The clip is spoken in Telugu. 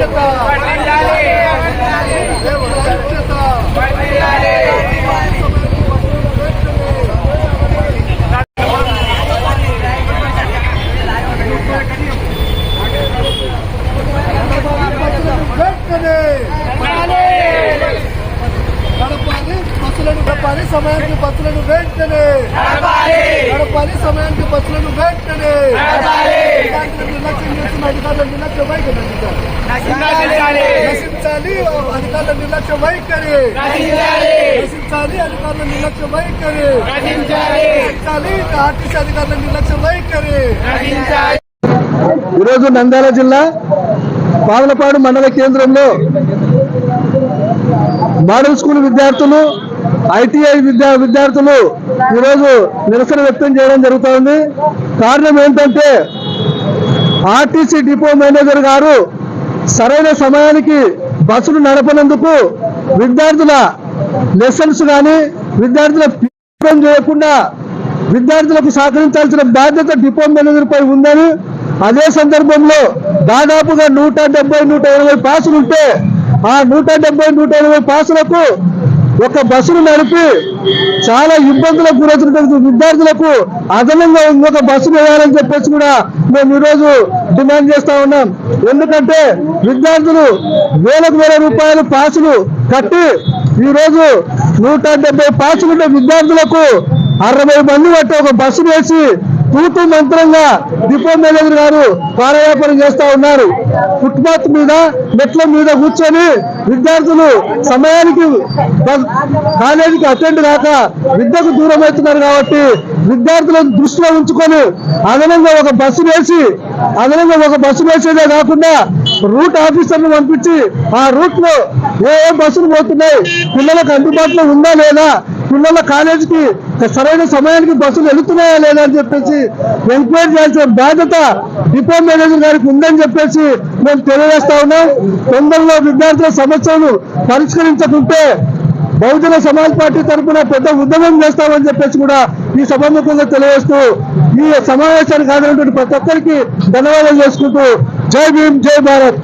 Thank you. పని సమయానికి బస్సులను వెంటనే. నిర్లక్ష్యం చేస్తున్న అధికారుల నిర్లక్ష్య వైఖరి నశించాలి. అధికారుల నిర్లక్ష్య వైఖరి. నశించాలి. అధికారుల నిర్లక్ష్య వైఖరి. నశించాలి. ఆర్టీసీ అధికారుల నిర్లక్ష్య వైఖరి. ఈరోజు నంద్యాల జిల్లా పావలపాడు మండల కేంద్రంలో మోడల్ స్కూల్ విద్యార్థులు ఐటీఐ విద్యా విద్యార్థులు ఈరోజు నిరసన వ్యక్తం చేయడం జరుగుతోంది. కారణం ఏంటంటే ఆర్టీసీ డిపో మేనేజర్ గారు సరైన సమయానికి బస్సులు నడపనందుకు విద్యార్థుల లెసన్స్ కానీ విద్యార్థుల పీఠం చేయకుండా విద్యార్థులకు సహకరించాల్సిన బాధ్యత డిపో మేనేజర్ పై ఉందని అదే సందర్భంలో దాదాపుగా నూట డెబ్బై నూట ఇరవై పాసులు ఉంటే ఆ నూట డెబ్బై నూట ఇరవై పాసులకు ఒక బస్సును నడిపి చాలా ఇబ్బందులకు గురవుతున్నటువంటి విద్యార్థులకు అదనంగా ఇంకొక బస్సును వేయాలని చెప్పేసి కూడా మేము ఈరోజు డిమాండ్ చేస్తా ఉన్నాం. ఎందుకంటే విద్యార్థులు వేలకు వేల రూపాయలు పాసులు కట్టి ఈరోజు నూట డెబ్బై పాసులున్న విద్యార్థులకు అరవై మంది బట్టి ఒక బస్సు వేసి తూతు మంత్రంగా డిపో మేనేజర్ గారు కార్యవ్యాపారం చేస్తా ఉన్నారు. ఫుట్పాత్ మీద మెట్ల మీద కూర్చొని విద్యార్థులు సమయానికి కాలేజీకి అటెండ్ కాక విద్యకు దూరం అవుతున్నారు కాబట్టి విద్యార్థులను దృష్టిలో ఉంచుకొని అదనంగా ఒక బస్సు వేసి అదనంగా ఒక బస్సు వేసేదే కాకుండా రూట్ ఆఫీసర్ను పంపించి ఆ రూట్లో ఏ ఏ బస్సులు పోతున్నాయి పిల్లలకు అందుబాటులో ఉందా లేదా పిల్లల కాలేజీకి సరైన సమయానికి బస్సులు వెళుతున్నాయా లేదా అని చెప్పేసి ఎంక్వైరీ చేయాల్సిన బాధ్యత డిపో మేనేజర్ గారికి ఉందని చెప్పేసి మేము తెలియజేస్తా ఉన్నాం. తొందరలో విద్యార్థుల సమస్యలు పరిష్కరించకుంటే బహుజన సమాజ్ పార్టీ తరఫున పెద్ద ఉద్యమం చేస్తామని చెప్పేసి కూడా ఈ సభాముఖంగా తెలియజేస్తూ ఈ సమావేశానికి హాజరైనటువంటి ప్రతి ఒక్కరికి ధన్యవాదాలు చేసుకుంటూ జై భీమ్ జై భారత్.